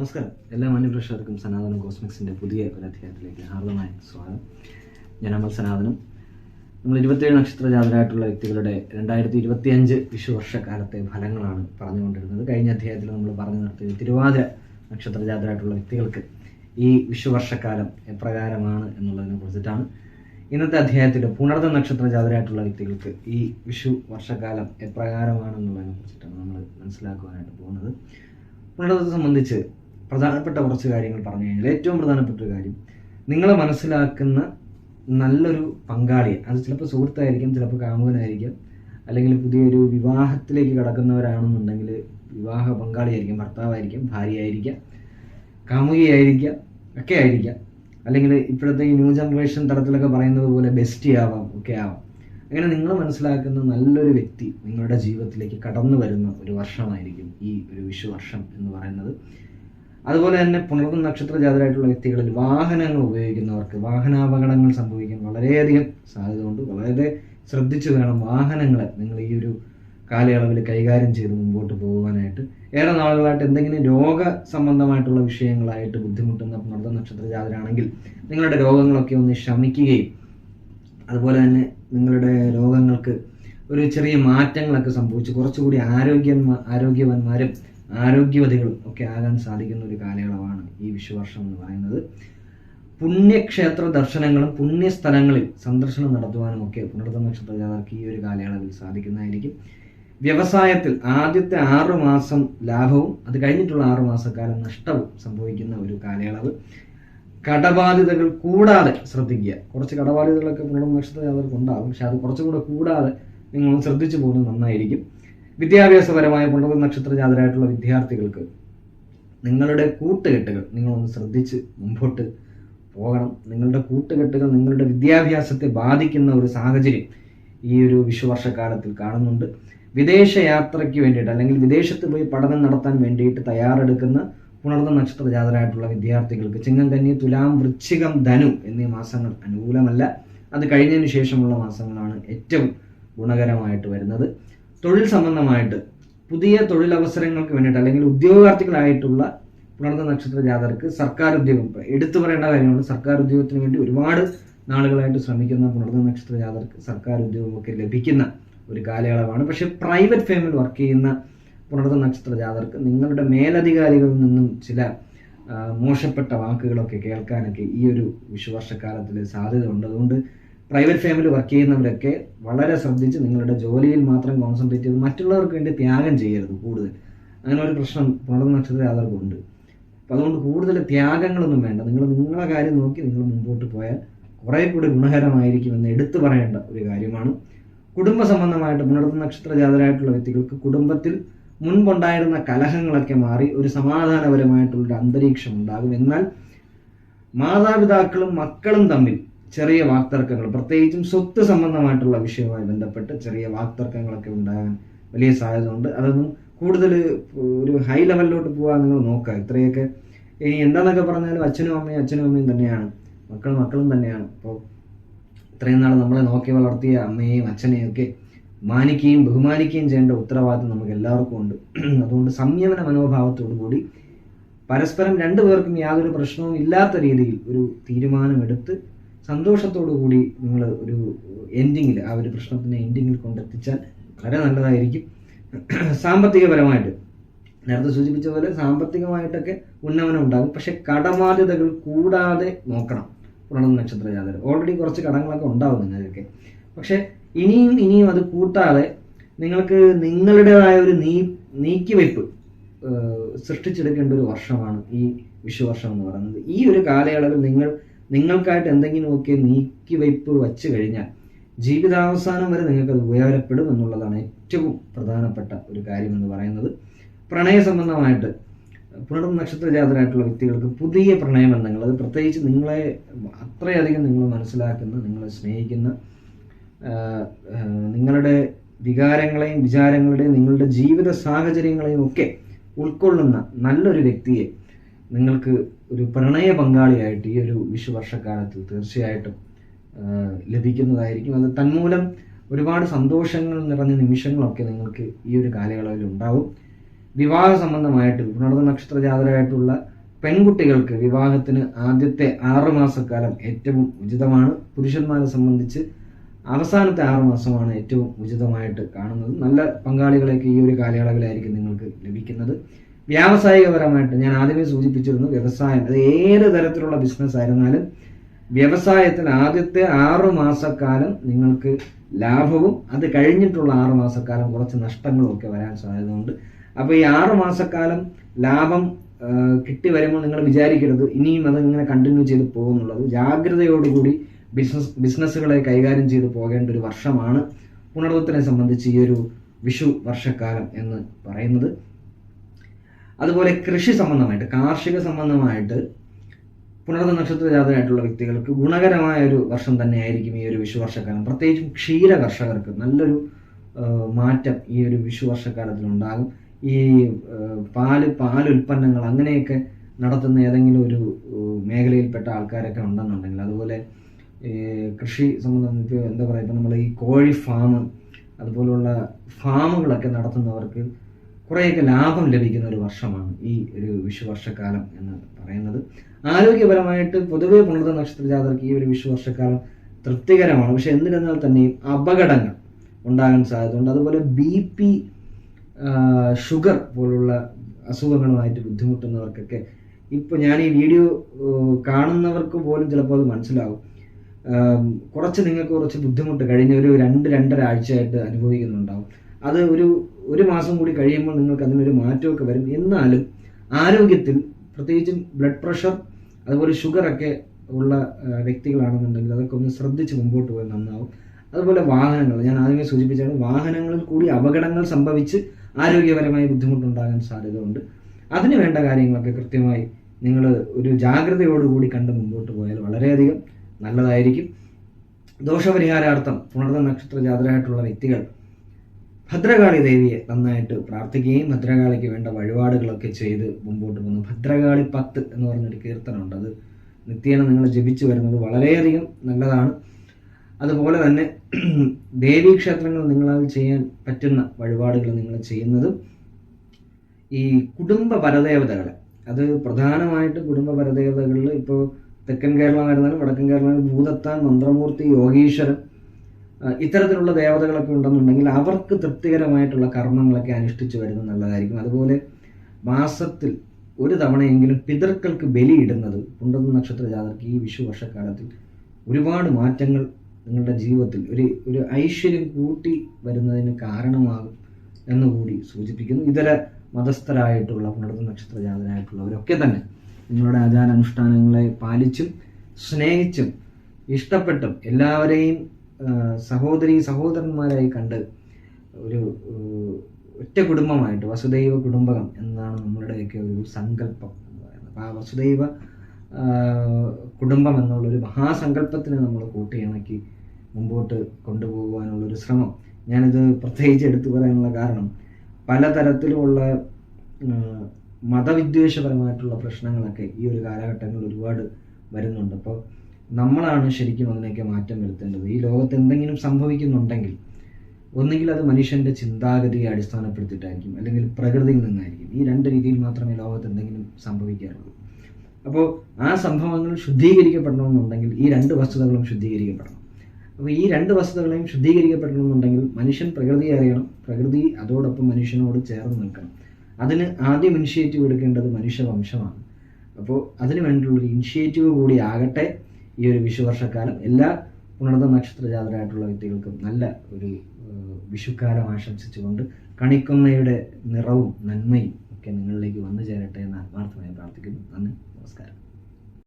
നമസ്കാരം. എല്ലാ മാന്യപ്രേക്ഷകർക്കും സനാതന കോസ്മിക്സിന്റെ പുതിയ ഒരു അധ്യായത്തിലേക്ക് ഹാർദമായ സ്വാഗതം. ഞാൻ അമൽ സനാതനം. നമ്മൾ ഇരുപത്തിയേഴ് നക്ഷത്ര ജാതരായിട്ടുള്ള വ്യക്തികളുടെ രണ്ടായിരത്തി ഇരുപത്തിയഞ്ച് വിഷുവർഷക്കാലത്തെ ഫലങ്ങളാണ് പറഞ്ഞുകൊണ്ടിരുന്നത്. കഴിഞ്ഞ അധ്യായത്തിൽ നമ്മൾ പറഞ്ഞു നിർത്തിയത് തിരുവാതിര നക്ഷത്ര ജാതരായിട്ടുള്ള വ്യക്തികൾക്ക് ഈ വിഷുവർഷക്കാലം എപ്രകാരമാണ് എന്നുള്ളതിനെ കുറിച്ചിട്ടാണ്. ഇന്നത്തെ അധ്യായത്തിൽ പുണർദ നക്ഷത്ര ജാതരായിട്ടുള്ള വ്യക്തികൾക്ക് ഈ വിഷു വർഷക്കാലം എപ്രകാരമാണെന്നുള്ളതിനെ കുറിച്ചിട്ടാണ് നമ്മൾ മനസ്സിലാക്കുവാനായിട്ട് പോകുന്നത്. പുണർദത്തെ സംബന്ധിച്ച് പ്രധാനപ്പെട്ട കുറച്ച് കാര്യങ്ങൾ പറഞ്ഞു കഴിഞ്ഞാൽ ഏറ്റവും പ്രധാനപ്പെട്ട ഒരു കാര്യം നിങ്ങളെ മനസ്സിലാക്കുന്ന നല്ലൊരു പങ്കാളിയെ അത് ചിലപ്പോൾ സുഹൃത്തായിരിക്കും ചിലപ്പോൾ കാമുകനായിരിക്കും അല്ലെങ്കിൽ പുതിയൊരു വിവാഹത്തിലേക്ക് കടക്കുന്നവരാണെന്നുണ്ടെങ്കിൽ വിവാഹ പങ്കാളിയായിരിക്കും ഭർത്താവായിരിക്കും ഭാര്യയായിരിക്കാം കാമുകിയായിരിക്കാം ഒക്കെ ആയിരിക്കാം. അല്ലെങ്കിൽ ഇപ്പോഴത്തെ ഈ ന്യൂ ജനറേഷൻ തലത്തിലൊക്കെ പറയുന്നത് പോലെ ബെസ്റ്റ് ആവാം ഒക്കെ ആവാം. അങ്ങനെ നിങ്ങൾ മനസ്സിലാക്കുന്ന നല്ലൊരു വ്യക്തി നിങ്ങളുടെ ജീവിതത്തിലേക്ക് കടന്നു വരുന്ന ഒരു വർഷമായിരിക്കും ഈ ഒരു വിഷു വർഷം എന്ന് പറയുന്നത്. അതുപോലെ തന്നെ പുണർന്ന നക്ഷത്ര ജാതരായിട്ടുള്ള വ്യക്തികളിൽ വാഹനങ്ങൾ ഉപയോഗിക്കുന്നവർക്ക് വാഹനാപകടങ്ങൾ സംഭവിക്കാൻ വളരെയധികം സാധ്യതയുണ്ട്. വളരെ ശ്രദ്ധിച്ചു വേണം വാഹനങ്ങളെ നിങ്ങൾ ഈ ഒരു കാലയളവിൽ കൈകാര്യം ചെയ്ത് മുമ്പോട്ട് പോകുവാനായിട്ട്. ഏറെ നാളുകളായിട്ട് എന്തെങ്കിലും രോഗ സംബന്ധമായിട്ടുള്ള വിഷയങ്ങളായിട്ട് ബുദ്ധിമുട്ടുന്ന പുണർന്ന നക്ഷത്ര ജാതരാണെങ്കിൽ നിങ്ങളുടെ രോഗങ്ങളൊക്കെ ഒന്ന് ശമിക്കുകയും അതുപോലെ തന്നെ നിങ്ങളുടെ രോഗങ്ങൾക്ക് ഒരു ചെറിയ മാറ്റങ്ങളൊക്കെ സംഭവിച്ച് കുറച്ചുകൂടി ആരോഗ്യ ആരോഗ്യവാന്മാരും ആരോഗ്യവതികളും ഒക്കെ ആകാൻ സാധിക്കുന്ന ഒരു കാലയളവാണ് ഈ വിഷുവർഷം എന്ന് പറയുന്നത്. പുണ്യക്ഷേത്ര ദർശനങ്ങളും പുണ്യസ്ഥലങ്ങളിൽ സന്ദർശനം നടത്തുവാനും ഒക്കെ നക്ഷത്ര ജാതർക്ക് ഈ ഒരു കാലയളവിൽ സാധിക്കുന്നതായിരിക്കും. വ്യവസായത്തിൽ ആദ്യത്തെ ആറു മാസം ലാഭവും അത് കഴിഞ്ഞിട്ടുള്ള ആറു മാസക്കാലം നഷ്ടവും സംഭവിക്കുന്ന ഒരു കാലയളവ്. കടബാധ്യതകൾ കൂടാതെ ശ്രദ്ധിക്കുക. കുറച്ച് കടബാധ്യതകളൊക്കെ നക്ഷത്ര ജാതകർക്ക് ഉണ്ടാകും. പക്ഷെ അത് കുറച്ചും കൂടെ കൂടാതെ നിങ്ങൾ ശ്രദ്ധിച്ചു പോകുന്നത് നന്നായിരിക്കും. വിദ്യാഭ്യാസപരമായ പുണർന്ന നക്ഷത്ര ജാതരായിട്ടുള്ള വിദ്യാർത്ഥികൾക്ക് നിങ്ങളുടെ കൂട്ടുകെട്ടുകൾ നിങ്ങളൊന്ന് ശ്രദ്ധിച്ച് മുമ്പോട്ട് പോകണം. നിങ്ങളുടെ കൂട്ടുകെട്ടുകൾ നിങ്ങളുടെ വിദ്യാഭ്യാസത്തെ ബാധിക്കുന്ന ഒരു സാഹചര്യം ഈ ഒരു വിഷുവർഷക്കാലത്തിൽ കാണുന്നുണ്ട്. വിദേശ യാത്രയ്ക്ക് വേണ്ടിയിട്ട് അല്ലെങ്കിൽ വിദേശത്ത് പോയി പഠനം നടത്താൻ വേണ്ടിയിട്ട് തയ്യാറെടുക്കുന്ന പുണർന്ന നക്ഷത്ര ജാതരായിട്ടുള്ള വിദ്യാർത്ഥികൾക്ക് ചിങ്ങം കന്നി തുലാം വൃശ്ചികം ധനു എന്നീ മാസങ്ങൾ അനുകൂലമല്ല. അത് കഴിഞ്ഞതിന് ശേഷമുള്ള മാസങ്ങളാണ് ഏറ്റവും ഗുണകരമായിട്ട് വരുന്നത്. തൊഴിൽ സംബന്ധമായിട്ട് പുതിയ തൊഴിലവസരങ്ങൾക്ക് വേണ്ടിയിട്ട് അല്ലെങ്കിൽ ഉദ്യോഗാർത്ഥികളായിട്ടുള്ള പുണർന്ന നക്ഷത്ര ജാതർക്ക് സർക്കാർ ഉദ്യോഗം എടുത്തു പറയേണ്ട കാര്യമാണ് സർക്കാർ ഉദ്യോഗത്തിന് വേണ്ടി ഒരുപാട് നാളുകളായിട്ട് ശ്രമിക്കുന്ന പുണർന്ന നക്ഷത്ര ജാതർക്ക് സർക്കാർ ഉദ്യോഗമൊക്കെ ലഭിക്കുന്ന ഒരു കാലയളവാണ്. പക്ഷെ പ്രൈവറ്റ് ഫേമിൽ വർക്ക് ചെയ്യുന്ന പുണർന്ന നക്ഷത്ര ജാതർക്ക് നിങ്ങളുടെ മേലധികാരികളിൽ നിന്നും ചില മോശപ്പെട്ട വാക്കുകളൊക്കെ കേൾക്കാനൊക്കെ ഈ ഒരു വിഷുവർഷക്കാലത്തിൽ സാധ്യത ഉണ്ട് അതുകൊണ്ട് പ്രൈവറ്റ് ഫേമിൽ വർക്ക് ചെയ്യുന്നവരൊക്കെ വളരെ ശ്രദ്ധിച്ച് നിങ്ങളുടെ ജോലിയിൽ മാത്രം കോൺസെൻട്രേറ്റ് ചെയ്ത് മറ്റുള്ളവർക്ക് വേണ്ടി ത്യാഗം ചെയ്യരുത് കൂടുതൽ. അങ്ങനെ ഒരു പ്രശ്നം പുണർന്ന നക്ഷത്ര അപ്പം അതുകൊണ്ട് കൂടുതൽ ത്യാഗങ്ങളൊന്നും വേണ്ട. നിങ്ങൾ നിങ്ങളെ കാര്യം നോക്കി നിങ്ങൾ മുമ്പോട്ട് പോയാൽ കുറേ കൂടി ഗുണകരമായിരിക്കുമെന്ന് എടുത്തു പറയേണ്ട ഒരു കാര്യമാണ്. കുടുംബ സംബന്ധമായിട്ട് പുണർന്ന നക്ഷത്ര ജാതരായിട്ടുള്ള വ്യക്തികൾക്ക് കുടുംബത്തിൽ മുൻപുണ്ടായിരുന്ന കലഹങ്ങളൊക്കെ മാറി ഒരു സമാധാനപരമായിട്ടുള്ളൊരു അന്തരീക്ഷം ഉണ്ടാകും. എന്നാൽ മാതാപിതാക്കളും മക്കളും തമ്മിൽ ചെറിയ വാക്തർക്കങ്ങൾ പ്രത്യേകിച്ചും സ്വത്ത് സംബന്ധമായിട്ടുള്ള വിഷയവുമായി ബന്ധപ്പെട്ട് ചെറിയ വാക്തർക്കങ്ങളൊക്കെ ഉണ്ടാകാൻ വലിയ സാധ്യത ഉണ്ട് അതൊന്നും കൂടുതൽ ഒരു ഹൈ ലെവലിലോട്ട് പോകാൻ നിങ്ങൾ നോക്കുക. ഇത്രയൊക്കെ ഇനി എന്താണെന്നൊക്കെ പറഞ്ഞാലും അച്ഛനും അമ്മയും അച്ഛനും അമ്മയും തന്നെയാണ്. മക്കൾ മക്കളും തന്നെയാണ്. അപ്പോൾ ഇത്രയും നാൾ നമ്മളെ നോക്കി വളർത്തിയ അമ്മയെയും അച്ഛനെയും ഒക്കെ മാനിക്കുകയും ബഹുമാനിക്കുകയും ചെയ്യേണ്ട ഉത്തരവാദിത്വം നമുക്ക് എല്ലാവർക്കും ഉണ്ട്. അതുകൊണ്ട് സംയമന മനോഭാവത്തോടു കൂടി പരസ്പരം രണ്ടുപേർക്കും യാതൊരു പ്രശ്നവും ഇല്ലാത്ത രീതിയിൽ ഒരു തീരുമാനമെടുത്ത് സന്തോഷത്തോടു കൂടി നിങ്ങൾ ഒരു എൻഡിങ്ങിൽ ആ ഒരു പ്രശ്നത്തിനെ എൻഡിങ്ങിൽ കൊണ്ടെത്തിച്ചാൽ വളരെ നല്ലതായിരിക്കും. സാമ്പത്തികപരമായിട്ട് നേരത്തെ സൂചിപ്പിച്ച പോലെ സാമ്പത്തികമായിട്ടൊക്കെ ഉന്നമനം ഉണ്ടാകും. പക്ഷെ കടബാധ്യതകൾ കൂടാതെ നോക്കണം. പുണർന്ന നക്ഷത്ര ജാതകം ഓൾറെഡി കുറച്ച് കടങ്ങളൊക്കെ ഉണ്ടാവും നിങ്ങൾക്കൊക്കെ. പക്ഷെ ഇനിയും ഇനിയും അത് കൂട്ടാതെ നിങ്ങൾക്ക് നിങ്ങളുടേതായ ഒരു നീ നീക്കിവെപ്പ് ഏഹ്, സൃഷ്ടിച്ചെടുക്കേണ്ട ഒരു വർഷമാണ് ഈ വിഷുവർഷം എന്ന് പറയുന്നത്. ഈ ഒരു കാലയളവിൽ നിങ്ങൾ നിങ്ങൾക്കായിട്ട് എന്തെങ്കിലുമൊക്കെ നീക്കിവയ്പ് വച്ചു കഴിഞ്ഞാൽ ജീവിതാവസാനം വരെ നിങ്ങൾക്ക് അത് ഉപകാരപ്പെടും എന്നുള്ളതാണ് ഏറ്റവും പ്രധാനപ്പെട്ട ഒരു കാര്യം എന്ന് പറയുന്നത്. പ്രണയ സംബന്ധമായിട്ട് പുനർ നക്ഷത്ര ജാതരായിട്ടുള്ള വ്യക്തികൾക്ക് പുതിയ പ്രണയബന്ധങ്ങൾ അത് പ്രത്യേകിച്ച് നിങ്ങളെ അത്രയധികം നിങ്ങൾ മനസ്സിലാക്കുന്ന നിങ്ങളെ സ്നേഹിക്കുന്ന നിങ്ങളുടെ വികാരങ്ങളെയും വിചാരങ്ങളുടെയും നിങ്ങളുടെ ജീവിത സാഹചര്യങ്ങളെയും ഒക്കെ ഉൾക്കൊള്ളുന്ന നല്ലൊരു വ്യക്തിയെ നിങ്ങൾക്ക് ഒരു പ്രണയ പങ്കാളിയായിട്ട് ഈ ഒരു വിഷുവർഷക്കാലത്ത് തീർച്ചയായിട്ടും ലഭിക്കുന്നതായിരിക്കും. അത് തന്മൂലം ഒരുപാട് സന്തോഷങ്ങൾ നിറഞ്ഞ നിമിഷങ്ങളൊക്കെ നിങ്ങൾക്ക് ഈ ഒരു കാലയളവിൽ ഉണ്ടാവും. വിവാഹ സംബന്ധമായിട്ട് പുണർന്ന നക്ഷത്ര ജാതരായിട്ടുള്ള പെൺകുട്ടികൾക്ക് വിവാഹത്തിന് ആദ്യത്തെ ആറ് മാസക്കാലം ഏറ്റവും ഉചിതമാണ്. പുരുഷന്മാരെ സംബന്ധിച്ച് അവസാനത്തെ ആറ് മാസമാണ് ഏറ്റവും ഉചിതമായിട്ട് കാണുന്നത്. നല്ല പങ്കാളികളെയൊക്കെ ഈ ഒരു കാലയളവിലായിരിക്കും നിങ്ങൾക്ക് ലഭിക്കുന്നത്. വ്യാവസായികപരമായിട്ട് ഞാൻ ആദ്യമേ സൂചിപ്പിച്ചിരുന്നു വ്യവസായം. അത് ഏത് തരത്തിലുള്ള ബിസിനസ് ആയിരുന്നാലും വ്യവസായത്തിൽ ആദ്യത്തെ ആറു മാസക്കാലം നിങ്ങൾക്ക് ലാഭവും അത് കഴിഞ്ഞിട്ടുള്ള ആറു മാസക്കാലം കുറച്ച് നഷ്ടങ്ങളും ഒക്കെ വരാൻ സാധ്യതയുണ്ട്. അപ്പോൾ ഈ ആറു മാസക്കാലം ലാഭം കിട്ടി വരുമ്പോൾ നിങ്ങൾ വിചാരിക്കരുത്. ഇനിയും അത് ഇങ്ങനെ കണ്ടിന്യൂ ചെയ്ത് പോകുന്നുള്ളത്. ജാഗ്രതയോടുകൂടി ബിസിനസ് ബിസിനസ്സുകളെ കൈകാര്യം ചെയ്ത് പോകേണ്ട ഒരു വർഷമാണ്. പുണർവത്തിനെ സംബന്ധിച്ച് ഈ ഒരു വിഷു വർഷക്കാലം എന്ന് പറയുന്നത്. അതുപോലെ കൃഷി സംബന്ധമായിട്ട് കാർഷിക സംബന്ധമായിട്ട് പുണർന്ന നക്ഷത്ര ജാതകമായിട്ടുള്ള വ്യക്തികൾക്ക് ഗുണകരമായ ഒരു വർഷം തന്നെയായിരിക്കും ഈ ഒരു വിഷുവർഷക്കാലം. പ്രത്യേകിച്ചും ക്ഷീര കർഷകർക്ക് നല്ലൊരു മാറ്റം ഈ ഒരു വിഷു വർഷക്കാലത്തിൽ ഉണ്ടാകും. ഈ പാൽ പാൽ ഉൽപ്പന്നങ്ങൾ അങ്ങനെയൊക്കെ നടത്തുന്ന ഏതെങ്കിലും ഒരു മേഖലയിൽപ്പെട്ട ആൾക്കാരൊക്കെ ഉണ്ടെന്നുണ്ടെങ്കിൽ അതുപോലെ കൃഷി സംബന്ധം എന്താ പറയുക ഇപ്പം നമ്മൾ ഈ കോഴി ഫാം അതുപോലുള്ള ഫാമുകളൊക്കെ നടത്തുന്നവർക്ക് കുറേയൊക്കെ ലാഭം ലഭിക്കുന്ന ഒരു വർഷമാണ് ഈ ഒരു വിഷുവർഷക്കാലം എന്ന് പറയുന്നത്. ആരോഗ്യപരമായിട്ട് പൊതുവെ പുണർത്ത നക്ഷത്ര ജാതകർക്ക് ഈ ഒരു വിഷുവർഷക്കാലം തൃപ്തികരമാണ്. പക്ഷെ എന്നിരുന്നാൽ തന്നെയും അപകടങ്ങൾ ഉണ്ടാകാൻ സാധ്യതയുണ്ട്. അതുപോലെ ബി പി ഷുഗർ പോലുള്ള അസുഖങ്ങളുമായിട്ട് ബുദ്ധിമുട്ടുന്നവർക്കൊക്കെ ഇപ്പോൾ ഞാൻ ഈ വീഡിയോ കാണുന്നവർക്ക് പോലും ചിലപ്പോൾ അത് മനസ്സിലാവും. കുറച്ച് നിങ്ങൾക്ക് കുറച്ച് ബുദ്ധിമുട്ട് കഴിഞ്ഞ ഒരു രണ്ട് രണ്ടര ആഴ്ചയായിട്ട് അനുഭവിക്കുന്നുണ്ടാവും. അത് ഒരു ഒരു മാസം കൂടി കഴിയുമ്പോൾ നിങ്ങൾക്ക് അതിനൊരു മാറ്റമൊക്കെ വരും. എന്നാലും ആരോഗ്യത്തിൽ പ്രത്യേകിച്ചും ബ്ലഡ് പ്രഷർ അതുപോലെ ഷുഗറൊക്കെ ഉള്ള വ്യക്തികളാണെന്നുണ്ടെങ്കിൽ അതൊക്കെ ഒന്ന് ശ്രദ്ധിച്ച് മുമ്പോട്ട് പോയി നന്നാവും. അതുപോലെ വാഹനങ്ങൾ ഞാൻ ആദ്യമേ സൂചിപ്പിച്ചാണ് വാഹനങ്ങളിൽ കൂടി അപകടങ്ങൾ സംഭവിച്ച് ആരോഗ്യപരമായി ബുദ്ധിമുട്ടുണ്ടാകാൻ സാധ്യതയുണ്ട്. അതിന് വേണ്ട കാര്യങ്ങളൊക്കെ കൃത്യമായി നിങ്ങൾ ഒരു ജാഗ്രതയോടുകൂടി കണ്ട് മുമ്പോട്ട് പോയാൽ വളരെയധികം നല്ലതായിരിക്കും. ദോഷപരിഹാരാർത്ഥം പുണർന്ന നക്ഷത്ര ജാതരായിട്ടുള്ള വ്യക്തികൾ ഭദ്രകാളി ദേവിയെ നന്നായിട്ട് പ്രാർത്ഥിക്കുകയും ഭദ്രകാളിക്ക് വേണ്ട വഴിപാടുകളൊക്കെ ചെയ്ത് മുമ്പോട്ട് പോകുന്നു. ഭദ്രകാളി പത്ത് എന്ന് പറഞ്ഞൊരു കീർത്തനമുണ്ട്. അത് നിത്യേന നിങ്ങൾ ജപിച്ചു വരുന്നത് വളരെയധികം നല്ലതാണ്. അതുപോലെ തന്നെ ദേവീക്ഷേത്രങ്ങൾ നിങ്ങളാൽ ചെയ്യാൻ പറ്റുന്ന വഴിപാടുകൾ നിങ്ങൾ ചെയ്യുന്നതും ഈ കുടുംബ പരദേവതകളെ അത് പ്രധാനമായിട്ട് കുടുംബ പരദേവതകളിൽ ഇപ്പോൾ തെക്കൻ കേരളമായിരുന്നാലും വടക്കൻ കേരളം ഭൂതത്താൻ മന്ത്രമൂർത്തി യോഗീശ്വരൻ ഇത്തരത്തിലുള്ള ദേവതകളൊക്കെ ഉണ്ടെന്നുണ്ടെങ്കിൽ അവർക്ക് തൃപ്തികരമായിട്ടുള്ള കർമ്മങ്ങളൊക്കെ അനുഷ്ഠിച്ചു വരുന്നത് നല്ലതായിരിക്കും അതുപോലെ മാസത്തിൽ ഒരു തവണയെങ്കിലും പിതൃക്കൾക്ക് ബലിയിടുന്നത് പുണ്ടത നക്ഷത്ര ജാതർക്ക് ഈ വിഷു വർഷക്കാലത്തിൽ ഒരുപാട് മാറ്റങ്ങൾ നിങ്ങളുടെ ജീവിതത്തിൽ ഒരു ഒരു ഐശ്വര്യം കൂട്ടി വരുന്നതിന് കാരണമാകും എന്നുകൂടി സൂചിപ്പിക്കുന്നു. ഇതര മതസ്ഥരായിട്ടുള്ള പുണർത്ത നക്ഷത്ര ജാതരായിട്ടുള്ളവരൊക്കെ തന്നെ നിങ്ങളുടെ ആചാരാനുഷ്ഠാനങ്ങളെ പാലിച്ചും സ്നേഹിച്ചും ഇഷ്ടപ്പെട്ടും എല്ലാവരെയും സഹോദരി സഹോദരന്മാരായി കണ്ട് ഒരു ഒറ്റ കുടുംബമായിട്ട് വസുദൈവ കുടുംബകം എന്നാണ് നമ്മളുടെയൊക്കെ ഒരു സങ്കല്പം എന്ന് പറയുന്നത്. അപ്പോൾ ആ വസുദൈവ കുടുംബം എന്നുള്ളൊരു മഹാസങ്കല്പത്തിനെ നമ്മൾ കൂട്ടിയിണക്കി മുമ്പോട്ട് കൊണ്ടുപോകുവാനുള്ളൊരു ശ്രമം. ഞാനിത് പ്രത്യേകിച്ച് എടുത്തു പറയാനുള്ള കാരണം പലതരത്തിലുമുള്ള മതവിദ്വേഷപരമായിട്ടുള്ള പ്രശ്നങ്ങളൊക്കെ ഈ ഒരു കാലഘട്ടങ്ങളിൽ ഒരുപാട് വരുന്നുണ്ട്. അപ്പോൾ നമ്മളാണ് ശരിക്കും അതിനൊക്കെ മാറ്റം വരുത്തേണ്ടത്. ഈ ലോകത്ത് എന്തെങ്കിലും സംഭവിക്കുന്നുണ്ടെങ്കിൽ ഒന്നുകിൽ അത് മനുഷ്യന്റെ ചിന്താഗതിയെ അടിസ്ഥാനപ്പെടുത്തിയിട്ടായിരിക്കും അല്ലെങ്കിൽ പ്രകൃതിയിൽ നിന്നായിരിക്കും. ഈ രണ്ട് രീതിയിൽ മാത്രമേ ലോകത്ത് എന്തെങ്കിലും സംഭവിക്കാറുള്ളൂ. അപ്പോൾ ആ സംഭവങ്ങൾ ശുദ്ധീകരിക്കപ്പെടണമെന്നുണ്ടെങ്കിൽ ഈ രണ്ട് വസ്തുതകളും ശുദ്ധീകരിക്കപ്പെടണം. അപ്പോൾ ഈ രണ്ട് വസ്തുതകളെയും ശുദ്ധീകരിക്കപ്പെടണമെന്നുണ്ടെങ്കിൽ മനുഷ്യൻ പ്രകൃതിയെ അറിയണം. പ്രകൃതി അതോടൊപ്പം മനുഷ്യനോട് ചേർന്ന് നിൽക്കണം. അതിന് ആദ്യം ഇനിഷ്യേറ്റീവ് എടുക്കേണ്ടത് മനുഷ്യവംശമാണ്. അപ്പോൾ അതിന് വേണ്ടിയുള്ളൊരു ഇനിഷ്യേറ്റീവ് കൂടി ആകട്ടെ. ഈ ഒരു വിഷുവർഷക്കാലം എല്ലാ ഉണർന്ന നക്ഷത്ര ജാതരായിട്ടുള്ള വ്യക്തികൾക്കും നല്ല ഒരു വിഷുക്കാലം ആശംസിച്ചുകൊണ്ട് കണിക്കൊന്നയുടെ നിറവും നന്മയും ഒക്കെ നിങ്ങളിലേക്ക് വന്നു ചേരട്ടെ എന്ന് ആത്മാർത്ഥമായി പ്രാർത്ഥിക്കുന്നു. നന്ദി. നമസ്കാരം.